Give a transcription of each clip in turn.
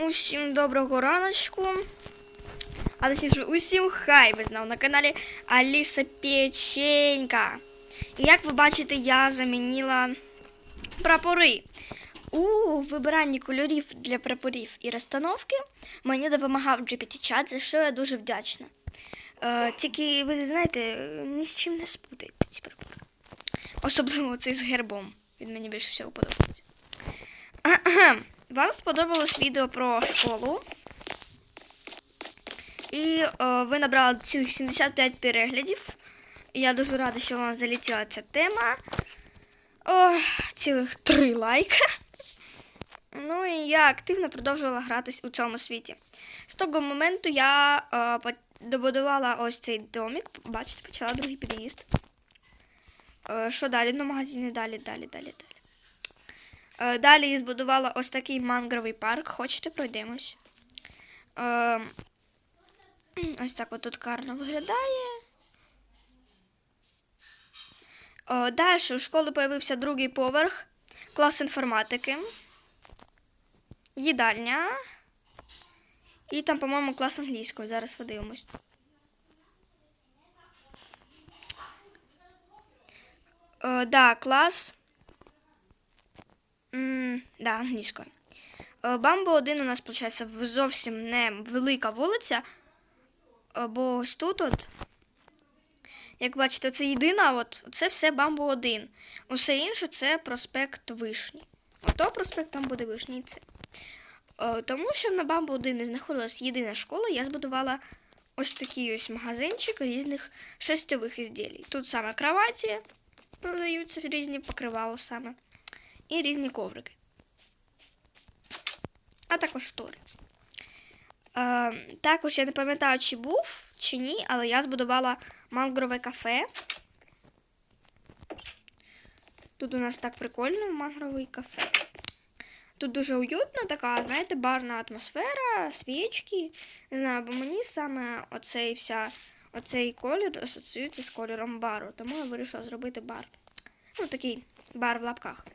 Усім доброго раночку. А точніше, усім хай ви знову на каналі Аліса Печенька. І як ви бачите, я замінила прапори. У вибиранні кольорів для прапорів і розстановки мені допомагав GPT-чат, за що я дуже вдячна. Е, тільки ви знаєте, ні з чим не спутайте ці прапори. Особливо цей з гербом. Він мені більше всього подобається. Вам сподобалось відео про школу. І е, ви набрали цілих 75 переглядів. Я дуже рада, що вам залетіла ця тема. О, цілих 3 лайка. Ну і я активно продовжувала гратись у цьому світі. З того моменту я по- добудувала ось цей домик. Бачите, почала другий під'їзд. Що далі? Ну, магазини далі, далі, далі, далі. Е, Далі я збудувала ось такий мангровий парк. Хочете, пройдемось. Е, Ось так от тут гарно виглядає. Е, Далі у школи з'явився другий поверх, клас інформатики, їдальня. І там, по-моєму, клас англійської. Зараз подивимось. Е, да, клас. М, да, англійською. Е, Бамбо 1 у нас, виходить, зовсім не велика вулиця. е, Бо ось тут от. Як бачите, це єдина, от, це все Бамбо 1. Усе інше це проспект Вишні. Ото проспект там буде Вишні це. Е, Тому що на Бамбо 1 не знаходилась єдина школа, я збудувала ось такий ось магазинчик різних шестьових ізділій. Тут саме кроваті продаються різні покривала саме. І різні коврики. А також штори. Е, також я не пам'ятаю, чи був, чи ні, але я збудувала мангрове кафе. Тут у нас так прикольно мангровий кафе. Тут дуже уютно, така, знаєте, барна атмосфера, свічки. Не знаю, бо мені саме оцей вся, оцей колір асоціюється з кольором бару. Тому я вирішила зробити бар. Ну, такий бар в лапках.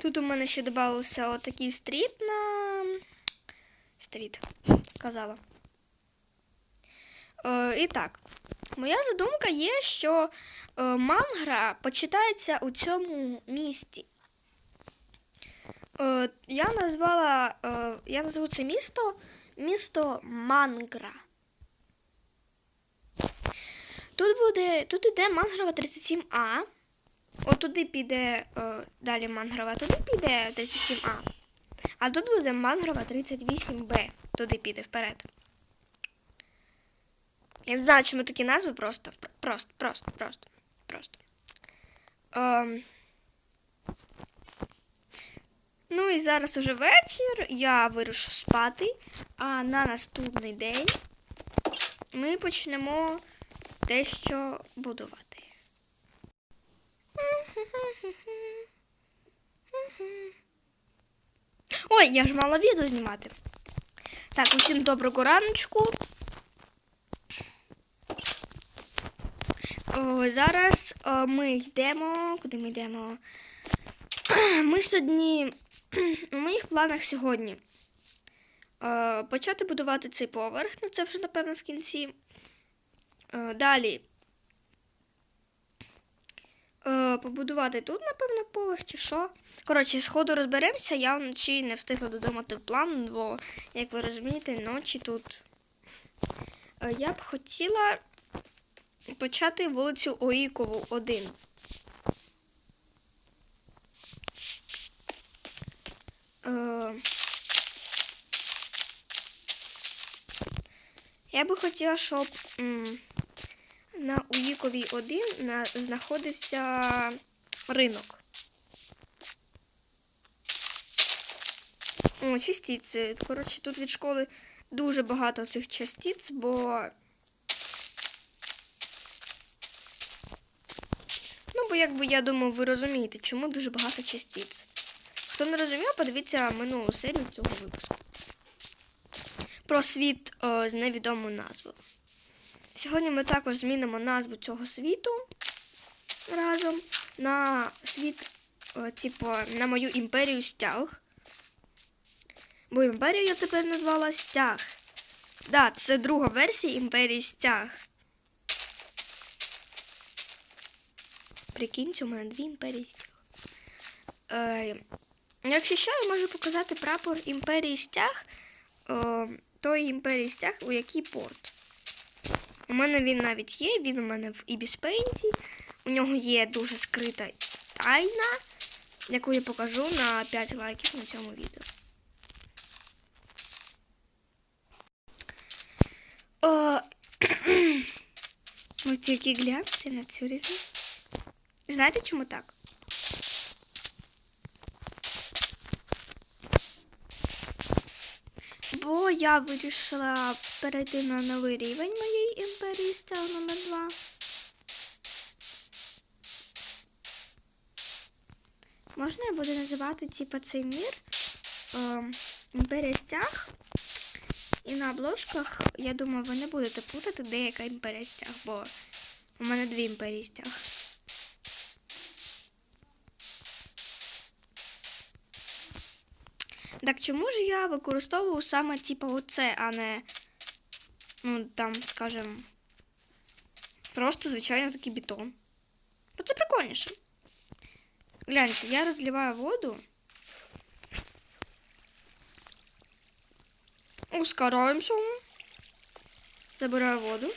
Тут у мене ще додався отакий стріт на. Стріт, сказала. Е, і так, моя задумка є, що е, мангра почитається у цьому місті. Е, я назвала, е, я назву це місто місто Мангра. Тут буде, тут іде Мангрова 37А. От туди піде е, далі Мангрова, туди піде 37А. А тут буде Мангрова 38Б. Туди піде вперед. Я не знаю, чому такі назви просто. Просто, просто, просто, просто. Ем. Ну і зараз уже вечір. Я вирушу спати. А на наступний день ми почнемо дещо будувати. Ой, я ж мала відео знімати. Так, усім доброго раночку. О, зараз о, ми йдемо. Куди ми йдемо? Ми сьогодні. У моїх планах сьогодні е, почати будувати цей поверх, ну це вже, напевно, в кінці. Е, далі. Е, побудувати тут, напевно, поверх чи що. Коротше, сходу розберемося, я вночі не встигла додумати план, бо, як ви розумієте, ночі тут. Е, я б хотіла почати вулицю Оїкову 1. Е, Я би хотіла, щоб на Уїковій 1 знаходився ринок. О, частиці. Коротше, тут від школи дуже багато цих частиць, бо. Ну, бо якби я думаю, ви розумієте, чому дуже багато частиць. Хто не розумів, подивіться минулу серію цього випуску. Про світ е, з невідомою назвою. Сьогодні ми також змінимо назву цього світу разом на світ е, типу, на мою імперію стяг. Бо імперію я тепер назвала стяг. Да, це друга версія імперії стяг. Прикиньте, у мене дві імперії стяг. Е, якщо що, я можу показати прапор імперії стяг, е, той імперії стяг, у який порт. У мене він навіть є, він у мене в Ібіспейнті. У нього є дуже скрита тайна, яку я покажу на 5 лайків на цьому відео. О, ви тільки гляньте на цю різницю. Знаєте, чому так? Бо я вирішила перейти на новий рівень моєї імперії став номер 2. Можна я буду називати типу, цей мір е, імперія стяг. І на обложках, я думаю, ви не будете плутати, де яка імперія стяг, бо у мене дві імперії стяг. Так чому ж я використовую саме типу оце, а не, ну там, скажем, просто звичайно такий бетон. Бо це прикольніше. Гляньте, я розливаю воду. Ускоряємося. Забираю воду.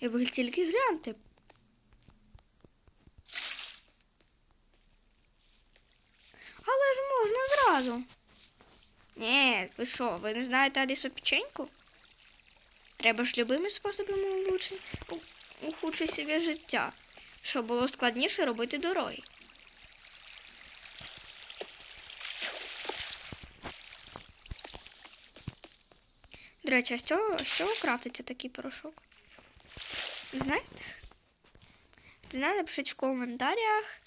І ви тільки гляньте. Але ж можна зразу. Ні, ви що, ви не знаєте Алісу печеньку? Треба ж любими способами ухудшити собі життя, щоб було складніше робити дороги. До речі, а з цього, з чого крафтиться такий порошок? Знаєте? Знаєте, напишіть в коментарях.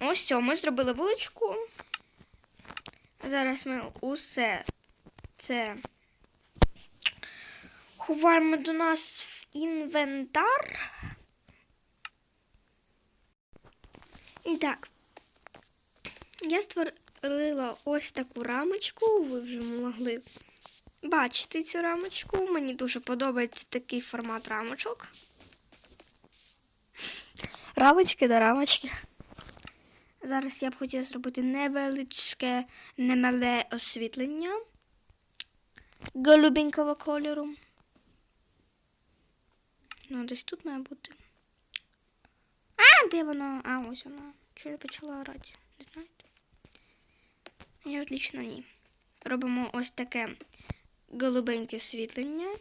Ось все, ми зробили вуличку. Зараз ми усе це ховаємо до нас в інвентар. І так, я створила ось таку рамочку, ви вже могли бачити цю рамочку. Мені дуже подобається такий формат рамочок. Рамочки до рамочки. Зараз я б хотіла зробити невеличке, немале освітлення голубенького кольору. Ну, десь тут має бути. А, де воно? А, ось воно. Чого я почала орати? Не знаєте? Я отлично ні. Робимо ось таке голубеньке освітлення.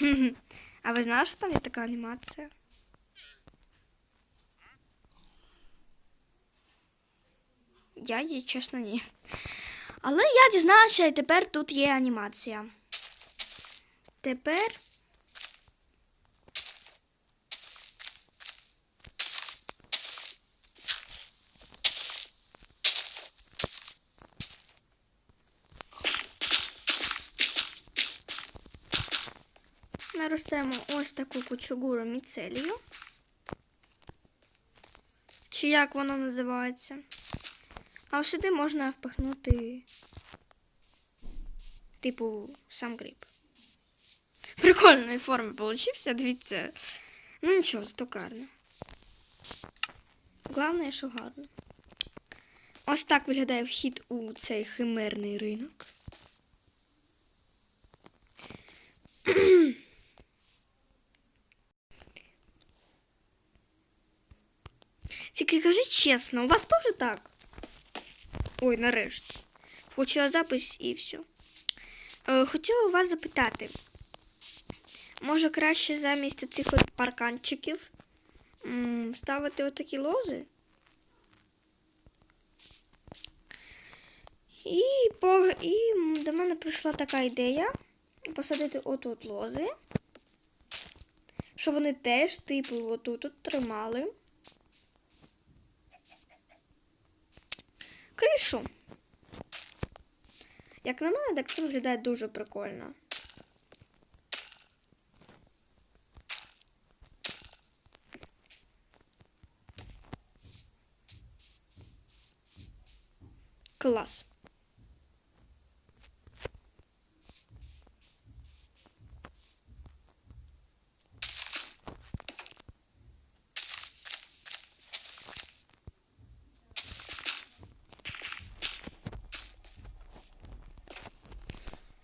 А ви знали, що там є така анімація? Я її, чесно, ні. Але я дізналася, і тепер тут є анімація. Тепер. Ми ростемо ось таку кучугуру міцелію. Чи як воно називається? А сюди можна впихнути, типу, сам гриб. Прикольної форми получився, дивіться. Ну нічого, зато гарно. Головне, що гарно. Ось так виглядає вхід у цей химерний ринок. Тільки кажіть чесно, у вас теж так? Ой, нарешті. Включила запис і все. Е, хотіла у вас запитати. Може краще замість цих от парканчиків м, ставити отакі лози? І, по, і до мене прийшла така ідея. посадити отут лози. Щоб вони теж, типу, отут от тримали. Кришу. Як на мене, так це виглядає дуже прикольно. Клас.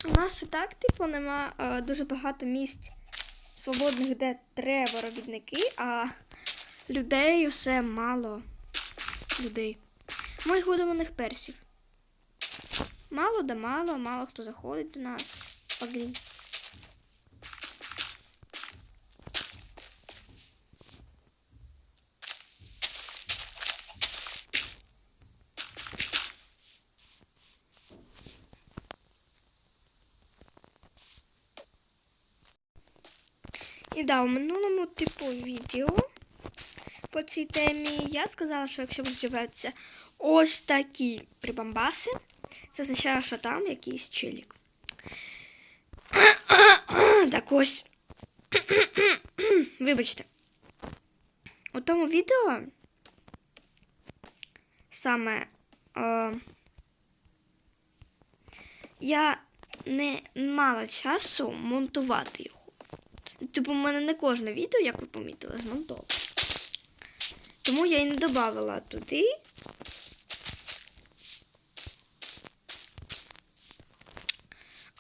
У нас і так, типу, нема е, дуже багато місць свободних, де треба робітники, а людей усе мало людей. Моїх видуманих персів. Мало да мало, мало хто заходить до нас. Погрій. Да, у минулому типу відео по цій темі я сказала, що якщо будуть з'являтися ось такі прибамбаси, це означає, що там якийсь челік. Так ось. Вибачте. У тому відео саме е, я не мала часу монтувати його. Типу, в мене не кожне відео, як ви помітили, змонтовано. Тому я і не додавала туди.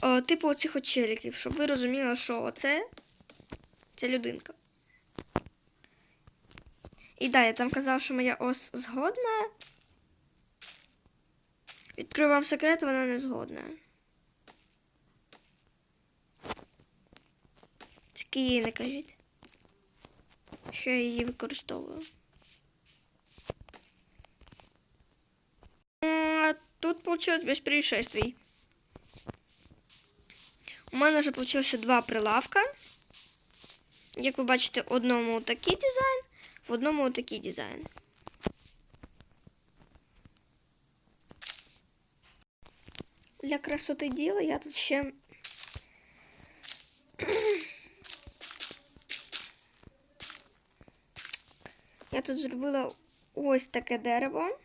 О, типу оцих от челіків, щоб ви розуміли, що оце це людинка. І да, я там казала, що моя ос згодна. Відкрию вам секрет, вона не згодна. Тільки їй не кажіть. Що я її використовую. Тут получилось без происшествий. У мене вже получилося два прилавка. Як ви бачите, в одному такий дизайн, в одному такий дизайн. Для красоти діла я тут ще Я тут зробила ось таке дерево.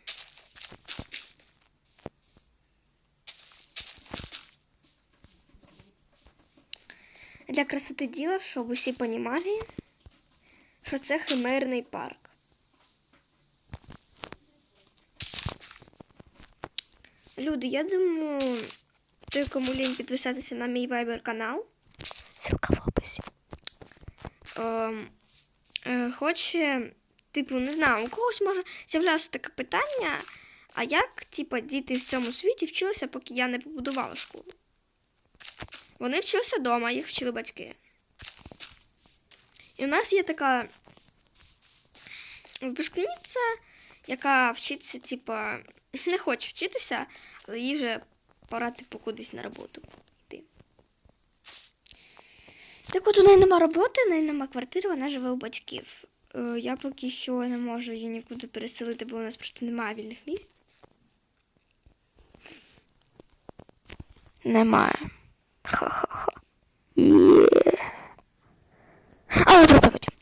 Для красоти діла, щоб усі понімали, що це химерний парк. Люди, я думаю, той, кому лінь підписатися на мій вайбер канал. Ссылка в описі. Ем, е, хоче, типу, не знаю, у когось може з'являлося таке питання, а як, типу, діти в цьому світі вчилися, поки я не побудувала школу? Вони вчилися вдома, їх вчили батьки. І у нас є така випускниця, яка вчиться, типа, не хоче вчитися, але їй вже пора, типу, кудись на роботу йти. Так от у неї нема роботи, у неї нема квартири, вона живе у батьків. Е, Я поки що не можу її нікуди переселити, бо у нас просто немає вільних місць. Немає. Ха-ха-ха. Але про це потім.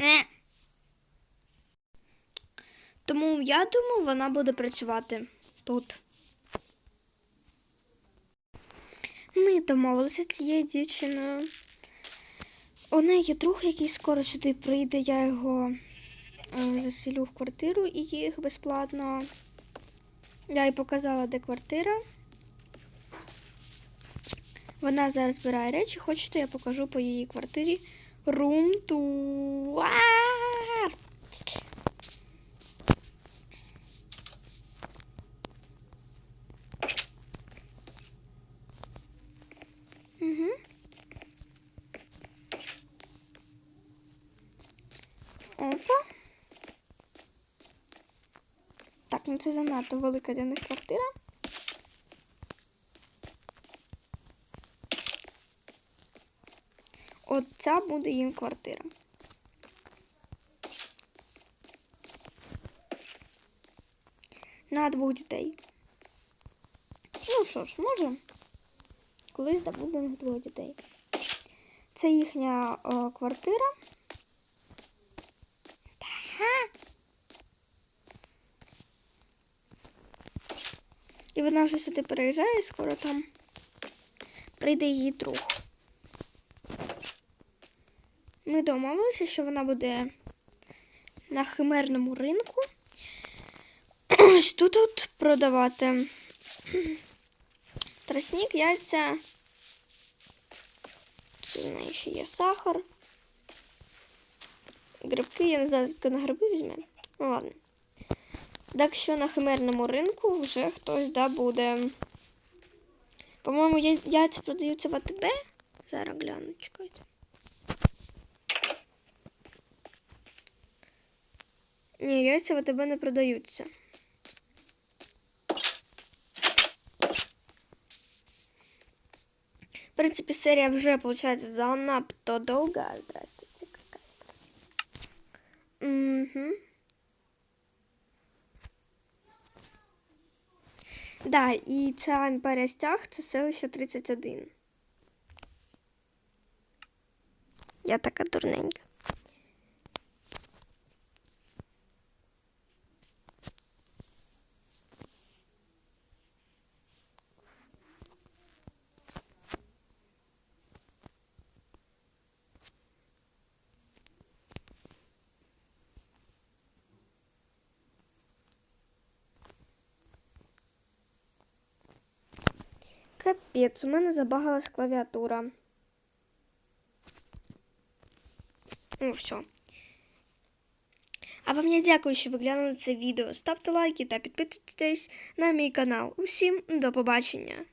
Е. Тому я думаю, вона буде працювати тут. Ми домовилися з цією дівчиною. У неї є друг, який скоро сюди прийде, я його е, заселю в квартиру і їх безплатно. Я їй показала, де квартира. Вона зараз збирає речі. Хочете, я покажу по її квартирі room tour. Угу. Опа. Так, Ну, це занадто велика для них квартира. От ця буде їм квартира. На двох дітей. Ну що ж, може, колись буде у них дітей. Це їхня о, квартира. І вона вже сюди переїжджає, скоро там прийде її друг. Ми домовилися, що вона буде на химерному ринку. Ось тут от продавати тростник, яйця. Тут в неї ще є сахар. Грибки, я не знаю, звідки на гриби візьме. Ну ладно. Так що на химерному ринку вже хтось да буде. По-моєму, яйця продаються в АТБ. Зараз гляну, чекайте. Ні, яйця в АТБ не продаються. В принципі, серія вже, виходить, занадто довга. Здравствуйте, какая красивая. Угу. Да, і ця імперія стяг це селище 31. Я така дурненька. Капець, у мене забагалась клавіатура. Ну, все. А вам я дякую, що ви глянули це відео. Ставте лайки та підписуйтесь на мій канал. Усім до побачення!